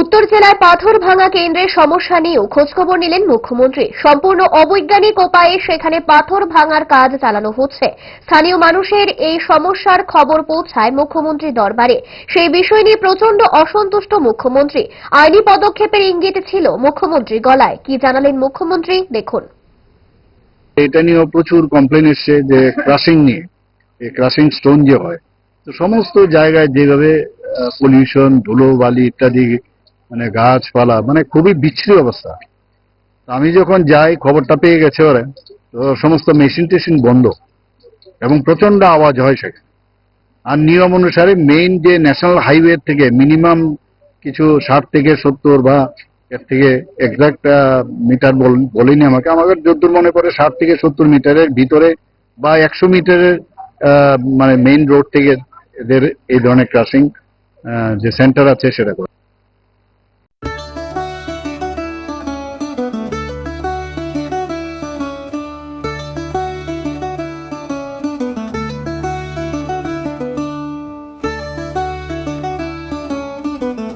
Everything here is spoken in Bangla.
উত্তর জেলায় পাথর ভাঙা কেন্দ্রের সমস্যা নিয়েও খোঁজখবর নিলেন মুখ্যমন্ত্রী। সম্পূর্ণ অবৈজ্ঞানিক উপায়ে সেখানে পাথর ভাঙার কাজ চালানো হচ্ছে। স্থানীয় মানুষের এই সমস্যার খবর পৌঁছায় মুখ্যমন্ত্রী দরবারে। সেই বিষয় নিয়ে প্রচণ্ড অসন্তুষ্ট মুখ্যমন্ত্রী। আইনি পদক্ষেপের ইঙ্গিত ছিল মুখ্যমন্ত্রী গলায়। কি জানালেন মুখ্যমন্ত্রী? দেখুন। এটা নিয়েও প্রচুর কমপ্লেন এসছে যে ক্রাশিং নিয়ে। এই স্টোন যে হয়। তো সমস্ত জায়গায় যেভাবে পলিউশন ধুলো বালি ইত্যাদি মানে গাছপালা মানে খুবই বিচ্ছিরি অবস্থা। আমি যখন যাই, খবরটা পেয়ে গেছে ওরা, তো সমস্ত মেশিন টেশিন বন্ধ এবং প্রচণ্ড আওয়াজ হয় সেখানে। আর নিয়ম অনুসারে মেইন যে ন্যাশনাল হাইওয়ে থেকে মিনিমাম কিছু ষাট থেকে সত্তর বা এর থেকে এক্সাক্ট মিটার বলিনি আমাকে। আমাকে যদ্দূর মনে করে ষাট থেকে সত্তর মিটারের ভিতরে বা একশো মিটারের মানে মেইন রোড থেকে এদের এই ধরনের ক্রাসিং যে সেন্টার আছে সেটা করে। Thank you.